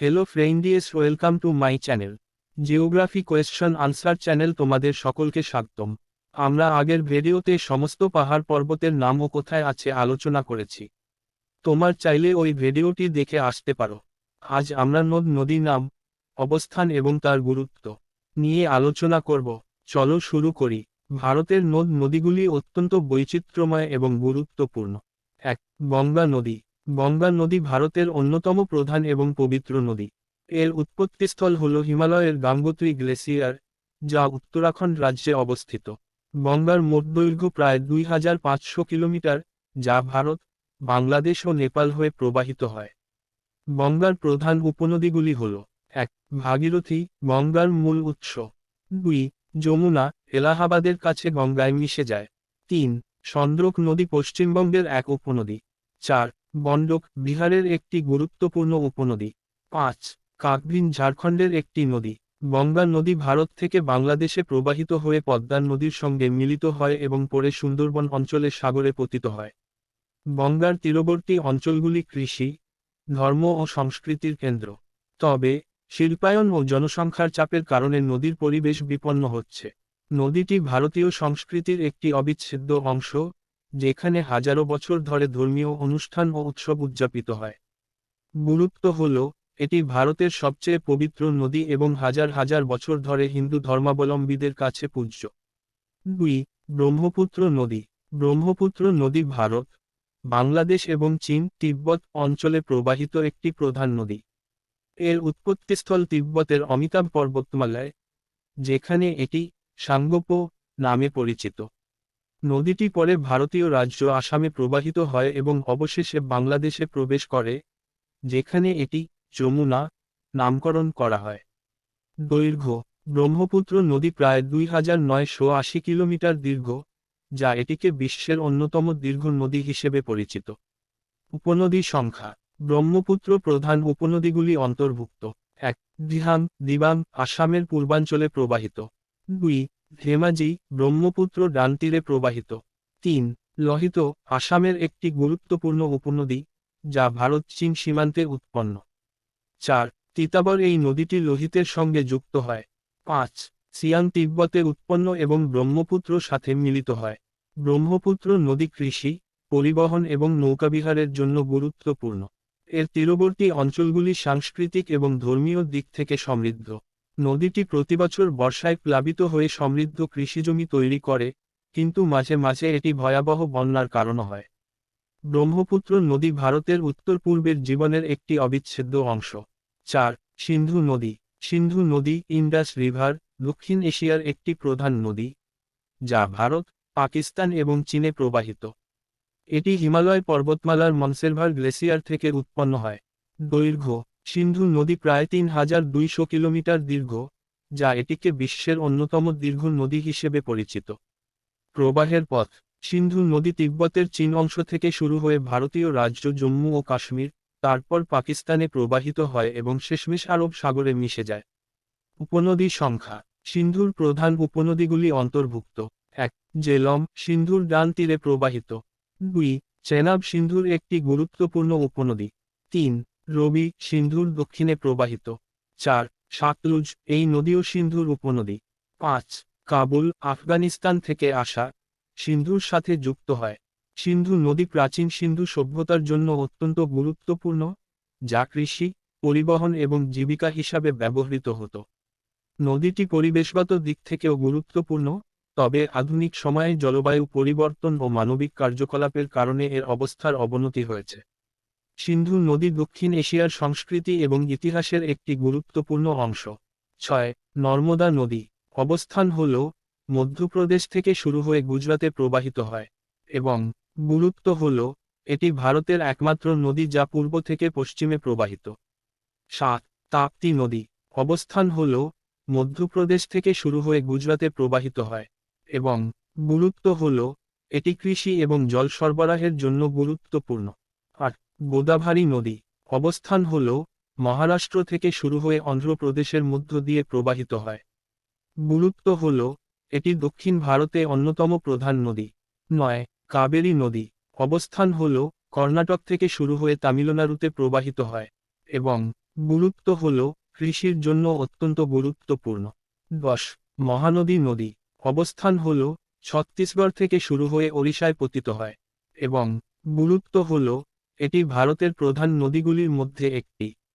Hello friends welcome to my channel geography question answer channel তোমাদের সকলকে স্বাগতম। আমরা আগের ভিডিওতে সমস্ত পাহাড় পর্বতের নাম ও কোথায় আছে আলোচনা করেছি। তোমার চাইলে ওই ভিডিওটি দেখে আসতে পারো। আজ আমরা নদ, নদী নাম, অবস্থান এবং তার গুরুত্ব নিয়ে আলোচনা করব। চলো শুরু করি। ভারতের নদ, নদীগুলি অত্যন্ত বৈচিত্র্যময় এবং গুরুত্বপূর্ণ। এক, গঙ্গা নদী। গঙ্গা নদী ভারতের অন্যতম প্রধান এবং পবিত্র নদী। এর উৎপত্তিস্থল হল হিমালয়ের গাঙ্গোত্রী গ্লেসিয়ার, যা উত্তরাখণ্ড রাজ্যে অবস্থিত। গঙ্গার মোট দৈর্ঘ্য প্রায় দুই হাজার পাঁচশো কিলোমিটার, যা ভারত, বাংলাদেশ ও নেপাল হয়ে প্রবাহিত হয়। গঙ্গার প্রধান উপনদীগুলি হল, এক, ভাগীরথী, গঙ্গার মূল উৎস। দুই, যমুনা, এলাহাবাদের কাছে গঙ্গায় মিশে যায়। তিন, চন্দ্রক নদী পশ্চিমবঙ্গের এক উপনদী। চার বন্ডক বিহারের একটি গুরুত্বপূর্ণ উপনদী। পাঁচ, কাকভিন ঝাড়খণ্ডের একটি নদী। গঙ্গা নদী ভারত থেকে বাংলাদেশে প্রবাহিত হয়ে পদ্মা নদীর সঙ্গে মিলিত হয় এবং পরে সুন্দরবন অঞ্চলে সাগরে পতিত হয়। গঙ্গার তীরবর্তী অঞ্চলগুলি কৃষি, ধর্ম ও সংস্কৃতির কেন্দ্র। তবে, শিল্পায়ন ও জনসংখ্যার চাপের কারণে নদীর পরিবেশ বিপন্ন হচ্ছে। নদীটি ভারতীয় সংস্কৃতির একটি অবিচ্ছেদ্য অংশ। যেখানে হাজারো বছর ধরে ধর্মীয় অনুষ্ঠান ও উৎসব উদযাপিত হয়। গুরুত্ব হল, এটি ভারতের সবচেয়ে পবিত্র নদী এবং হাজার হাজার বছর ধরে হিন্দু ধর্মাবলম্বীদের কাছে পূজ্য। দুই, ব্রহ্মপুত্র নদী। ব্রহ্মপুত্র নদী ভারত, বাংলাদেশ এবং চীন তিব্বত অঞ্চলে প্রবাহিত একটি প্রধান নদী। এর উৎপত্তিস্থল তিব্বতের অমিতাভ পর্বতমালায়, যেখানে এটি সাঙ্গপো নামে পরিচিত। নদীটি পরে ভারতীয় রাজ্য আসামে প্রবাহিত হয় এবং অবশেষে বাংলাদেশে প্রবেশ করে, যেখানে এটি যমুনা নামকরণ করা হয়। দৈর্ঘ্য, ব্রহ্মপুত্র নদী প্রায় দুই হাজার নয়শো আশি কিলোমিটার দীর্ঘ, যা এটিকে বিশ্বের অন্যতম দীর্ঘ নদী হিসেবে পরিচিত। উপনদী সংখ্যা, ব্রহ্মপুত্র প্রধান উপনদীগুলি অন্তর্ভুক্ত। এক দিহাং দিবাং, আসামের পূর্বাঞ্চলে প্রবাহিত। দুই ধেমাজি ব্রহ্মপুত্র ডান তীরে প্রবাহিত। তিন, লোহিত, আসামের একটি গুরুত্বপূর্ণ উপনদী, যা ভারত চীন সীমান্তে উৎপন্ন। চার, তিতাবর এই নদীটি লোহিতের সঙ্গে যুক্ত হয়। পাঁচ, সিয়াং তিব্বতে উৎপন্ন এবং ব্রহ্মপুত্র সাথে মিলিত হয়। ব্রহ্মপুত্র নদী কৃষি, পরিবহন এবং নৌকাবিহারের জন্য গুরুত্বপূর্ণ। এর তীরবর্তী অঞ্চলগুলি সাংস্কৃতিক এবং ধর্মীয় দিক থেকে সমৃদ্ধ। নদীটি প্রতিবছর বর্ষায় প্লাবিত হয়ে সমৃদ্ধ কৃষিজমি তৈরি করে, কিন্তু মাঝে মাঝে এটি ভয়াবহ বন্যার কারণ হয়। ব্রহ্মপুত্র নদী ভারতের উত্তর পূর্বের জীবনের একটি অবিচ্ছেদ্য অংশ। চার, সিন্ধু নদী। সিন্ধু নদী ইন্ডাস রিভার, দক্ষিণ এশিয়ার একটি প্রধান নদী, যা ভারত, পাকিস্তান এবং চীনে প্রবাহিত। এটি হিমালয় পর্বতমালার মনসেরভার গ্লেসিয়ার থেকে উৎপন্ন হয়। দৈর্ঘ্য সিন্ধু নদী প্রায় তিন হাজার দুইশো কিলোমিটার দীর্ঘ, যা এটিকে বিশ্বের অন্যতম দীর্ঘ নদী হিসেবে পরিচিত। প্রবাহের পথ, সিন্ধু নদী তিব্বতের চীন অংশ থেকে শুরু হয়ে ভারতীয় রাজ্য জম্মু ও কাশ্মীর, তারপর পাকিস্তানে প্রবাহিত হয় এবং শেষমেশ আরব সাগরে মিশে যায়। উপনদী সংখ্যা, সিন্ধুর প্রধান উপনদীগুলি অন্তর্ভুক্ত। এক, জেলম, সিন্ধুর ডান তীরে প্রবাহিত। দুই, চেনাব সিন্ধুর একটি গুরুত্বপূর্ণ উপনদী। তিন রবি সিন্ধুর দক্ষিণে প্রবাহিত। চার সাতলুজ এই নদীও সিন্ধুর উপনদী। পাঁচ, কাবুল, আফগানিস্তান থেকে আসা সিন্ধুর সাথে যুক্ত হয়। সিন্ধু নদী প্রাচীন সিন্ধু সভ্যতার জন্য অত্যন্ত গুরুত্বপূর্ণ, যা কৃষি, পরিবহন এবং জীবিকা হিসাবে ব্যবহৃত হতো। নদীটি পরিবেশগত দিক থেকেও গুরুত্বপূর্ণ, তবে আধুনিক সময়ে জলবায়ু পরিবর্তন ও মানবিক কার্যকলাপের কারণে এর অবস্থার অবনতি হয়েছে। সিন্ধু নদী দক্ষিণ এশিয়ার সংস্কৃতি এবং ইতিহাসের একটি গুরুত্বপূর্ণ অংশ। ছয়, নর্মদা নদী। অবস্থান হল, মধ্যপ্রদেশ থেকে শুরু হয়ে গুজরাতে প্রবাহিত হয় এবং গুরুত্ব হল, এটি ভারতের একমাত্র নদী যা পূর্ব থেকে পশ্চিমে প্রবাহিত। সাত, তাপ্তি নদী। অবস্থান হল, মধ্যপ্রদেশ থেকে শুরু হয়ে গুজরাতে প্রবাহিত হয় এবং গুরুত্ব হল, এটি কৃষি এবং জল সরবরাহের জন্য গুরুত্বপূর্ণ। গোদাভারী নদী, অবস্থান হল, মহারাষ্ট্র থেকে শুরু হয়ে অন্ধ্রপ্রদেশের মধ্য দিয়ে প্রবাহিত হয়। গুরুত্ব হল, এটি দক্ষিণ ভারতে অন্যতম প্রধান নদী। নয়, কাবেরী নদী, অবস্থান হল, কর্ণাটক থেকে শুরু হয়ে তামিলনাড়ুতে প্রবাহিত হয়। এবং গুরুত্ব হল, কৃষির জন্য অত্যন্ত গুরুত্বপূর্ণ। দশ, মহানদী নদী, অবস্থান হল, ছত্তিশগড় থেকে শুরু হয়ে ওড়িশায় পতিত হয়। এবং গুরুত্ব হল এটি ভারতের প্রধান নদীগুলির মধ্যে একটি।